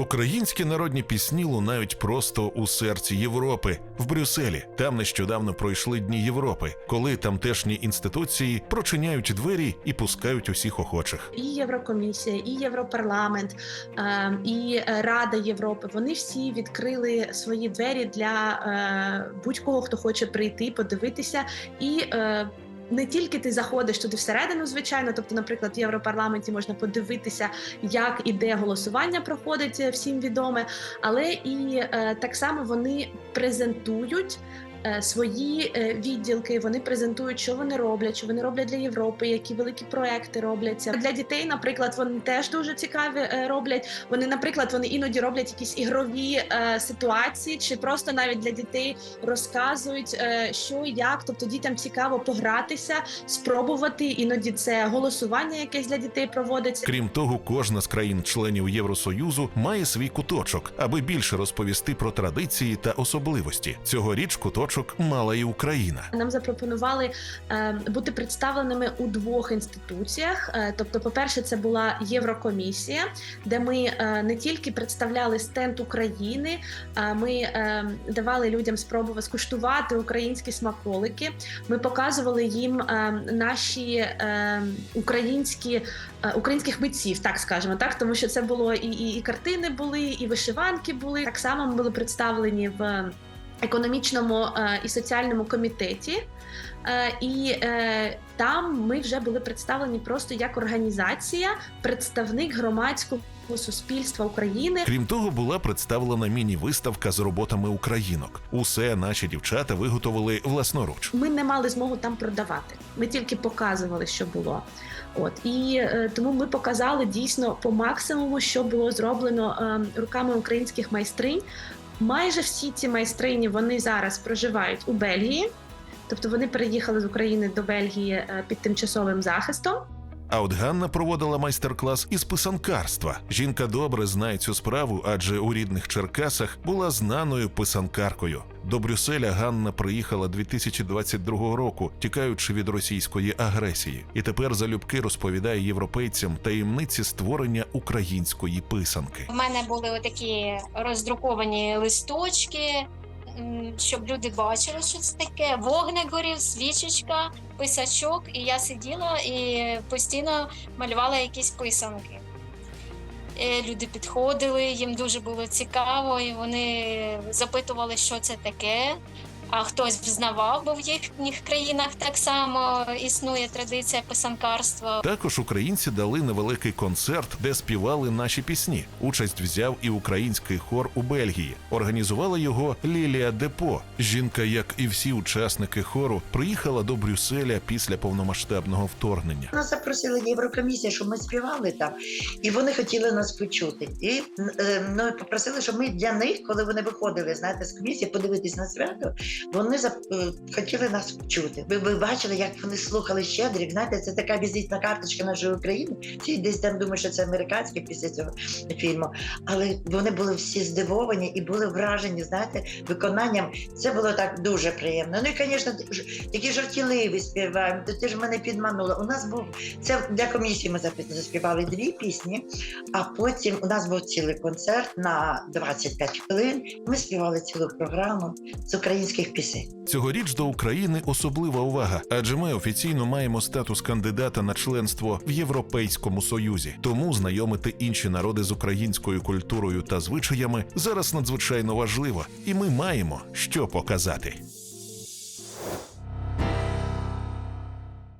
Українські народні пісні лунають просто у серці Європи, в Брюсселі. Там нещодавно пройшли дні Європи, коли тамтешні інституції прочиняють двері і пускають усіх охочих. і Єврокомісія, і Європарламент, е, і е, Рада Європи. Вони всі відкрили свої двері для е, будь-кого, хто хоче прийти, подивитися і. Не тільки ти заходиш туди всередину, звичайно, тобто, наприклад, в Європарламенті можна подивитися, як і де голосування проходить е, всім відоме, але і е, так само вони презентують свої е, відділки. Вони презентують, що вони роблять, що вони роблять для Європи, які великі проекти робляться для дітей. Наприклад, вони теж дуже цікаві е, роблять. Вони, наприклад, вони іноді роблять якісь ігрові е, ситуації, чи просто навіть для дітей розказують, е, що як. Тобто дітям цікаво погратися, спробувати. Іноді це голосування, якесь для дітей проводиться. Крім того, кожна з країн-членів Євросоюзу має свій куточок, аби більше розповісти про традиції та особливості. Цьогоріч куточок мала і Україна. Нам запропонували е, бути представленими у двох інституціях. Е, тобто, по-перше, це була Єврокомісія, де ми е, не тільки представляли стенд України, а ми давали людям спробувати скуштувати українські смаколики. Ми показували їм наші українські українських митців, так скажемо, так тому що це було і, і, і картини були, і вишиванки були. Так само ми були представлені в економічному е, і соціальному комітеті. Е, і е, там ми вже були представлені просто як організація, представник громадського суспільства України. Крім того, була представлена міні-виставка з роботами українок. Усе наші дівчата виготовили власноруч. Ми не мали змогу там продавати. Ми тільки показували, що було. От і е, тому ми показали дійсно по максимуму, що було зроблено е, руками українських майстринь. Майже всі ці майстрині вони зараз проживають у Бельгії, тобто вони переїхали з України до Бельгії е, під тимчасовим захистом. А от Ганна проводила майстер-клас із писанкарства. Жінка добре знає цю справу, адже у рідних Черкасах була знаною писанкаркою. До Брюсселя Ганна приїхала 2022 року, тікаючи від російської агресії, і тепер залюбки розповідає європейцям таємниці створення української писанки. У мене були отакі роздруковані листочки, щоб люди бачили, що це таке. Вогник горів, свічечка, писачок, і я сиділа і постійно малювала якісь писанки. Е, Люди підходили, їм дуже було цікаво, і вони запитували, що це таке. А хтось взнавав, бо в їхніх країнах так само існує традиція писанкарства. Також українці дали невеликий концерт, де співали наші пісні. Участь взяв і український хор у Бельгії. Організувала його Лілія Депо. Жінка, як і всі учасники хору, приїхала до Брюсселя після повномасштабного вторгнення. Нас запросила Єврокомісія, щоб ми співали там, і вони хотіли нас почути. І е, ну, попросили, щоб ми для них, коли вони виходили, знаєте, з комісії, подивитись на свято, вони е, хотіли нас почути. Ви, ви бачили, як вони слухали щедрик. Знаєте, це така візитна карточка нашої України. Всі десь там думають, що це американське після цього фільму. Але вони були всі здивовані і були вражені, знаєте, виконанням. Це було так дуже приємно. Ну і, звісно, такі жартівливі співаємо. То ти ж мене підманула. У нас був це для комісії. Ми заспівали дві пісні, а потім у нас був цілий концерт на 25 хвилин. Ми співали цілу програму з українських пісень. Цьогоріч до України особлива увага, адже ми офіційно маємо статус кандидата на членство в Європейському Союзі. Тому знайомити інші народи з українською культурою та звичаями зараз надзвичайно важливо, і ми маємо що показати.